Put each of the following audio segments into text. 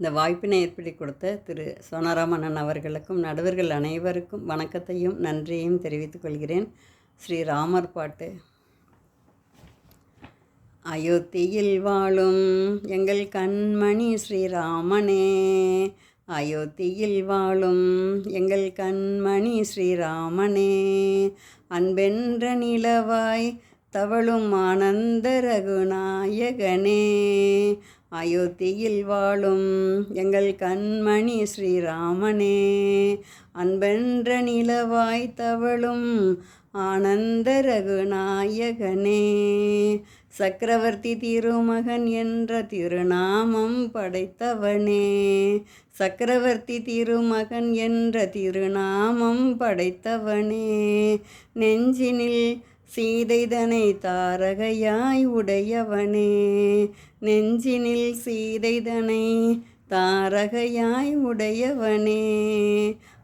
இந்த வாய்ப்பினை ஏற்படுத்தி கொடுத்த திரு. சோனாராமண்ணன் அவர்களுக்கும் நடுவர்கள் அனைவருக்கும் வணக்கத்தையும் நன்றியையும் தெரிவித்துக் கொள்கிறேன். ஸ்ரீ ராமர் பாட்டு. அயோத்தியில் வாழும் எங்கள் கண்மணி ஸ்ரீராமனே அயோத்தியில் வாழும் எங்கள் கண்மணி ஸ்ரீராமனே அன்பென்ற நிலவாய் தவழும் ஆனந்த ரகுநாயகனே அயோத்தியில் வாழும் எங்கள் கண்மணி ஸ்ரீராமனே. அன்பென்ற நிலவாய் தவளும் ஆனந்த ரகுநாயகனே. சக்கரவர்த்தி திருமகன் என்ற திருநாமம் படைத்தவனே. சக்கரவர்த்தி திருமகன் என்ற திருநாமம் படைத்தவனே. நெஞ்சினில் சீதைதனை தாரகையாய் உடையவனே. நெஞ்சினில் சீதைதனை தாரகையாய் உடையவனே.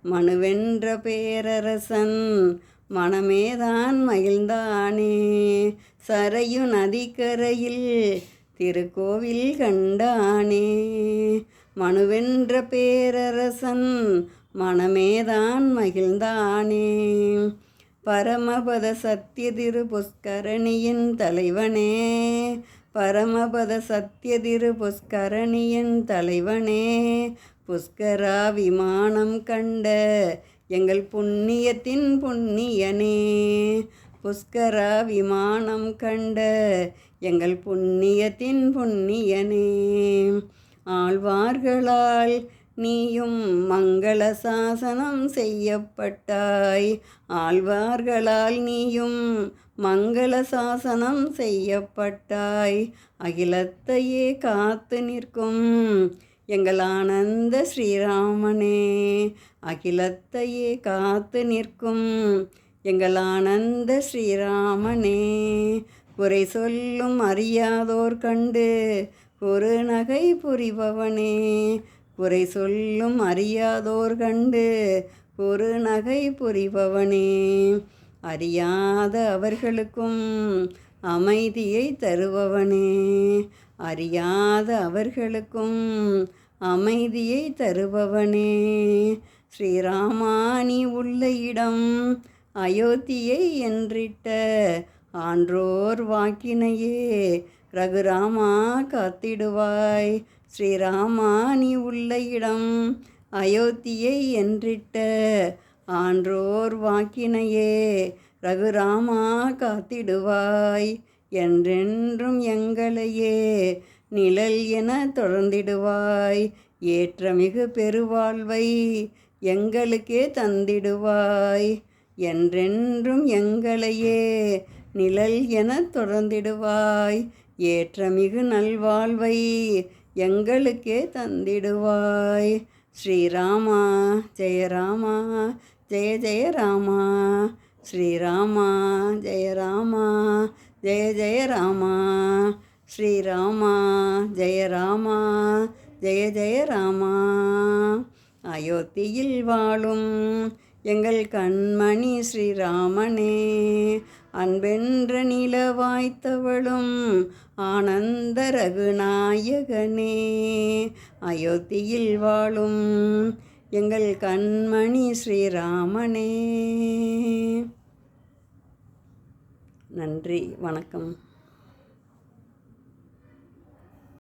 மனுவென்ற பேரரசன் மனமேதான் மகிழ்ந்தானே. சரையு நதிக்கரையில் திருக்கோவில் கண்டானே. மனுவென்ற பேரரசன் மனமேதான் மகிழ்ந்தானே. பரமபத சத்யதிரு புஷ்கரணியின் தலைவனே. பரமபத சத்யதிரு புஷ்கரணியின் தலைவனே. புஷ்கரா விமானம் கண்ட எங்கள் புண்ணியத்தின் புண்ணியனே. புஷ்கரா விமானம் கண்ட எங்கள் புண்ணியத்தின் புண்ணியனே. ஆழ்வார்களால் நீயும் மங்கள சாசனம் செய்யப்பட்டாய். ஆழ்வார்களால் நீயும் மங்கள சாசனம் செய்யப்பட்டாய். அகிலத்தையே காத்து நிற்கும் எங்கள் ஆனந்த ஸ்ரீராமனே. அகிலத்தையே காத்து நிற்கும் எங்கள் ஆனந்த ஸ்ரீராமனே. குறை சொல்லும் அறியாதோர் கண்டு ஒரு நகை புரிபவனே. குறை சொல்லும் அறியாதோர் கண்டு ஒரு நகை புரிபவனே அறியாத அவர்களுக்கும் அமைதியை தருபவனே. அறியாத அவர்களுக்கும் அமைதியை தருபவனே. ஸ்ரீராமானி உள்ள இடம் அயோத்தியை என்றிட்ட ஆன்றோர் வாக்கினையே ரகுராமா காத்திடுவாய். ஸ்ரீராமா நீ உள்ள இடம் அயோத்தியை என்றிட்ட ஆன்றோர் வாக்கினையே. ரகுராமா காத்திடுவாய் என்றென்றும் எங்களையே. நிழல் என தொடர்ந்திடுவாய். ஏற்றமிகு பெருவாழ்வை எங்களுக்கே தந்திடுவாய் என்றென்றும் எங்களையே. நிழல் என தொடர்ந்திடுவாய். ஏற்றமிகு நல்வாழ்வை எங்களுக்கே தந்திடுவாய். ஸ்ரீராமா ஜெயராமா ஜெய ஜெய ராமா. ஸ்ரீராமா ஜெயராமா ஜெய ஜெயராமா ஸ்ரீராமா ஜெயராமா ஜெய ஜெய ராமா. அயோத்தியில் வாழும் எங்கள் கண்மணி ஸ்ரீராமனே. அன்பென்ற நிலவாய்த்தவளும் ஆனந்த ரகுநாயகனே. அயோத்தியில் வாழும் எங்கள் கண்மணி ஸ்ரீராமனே. நன்றி வணக்கம்.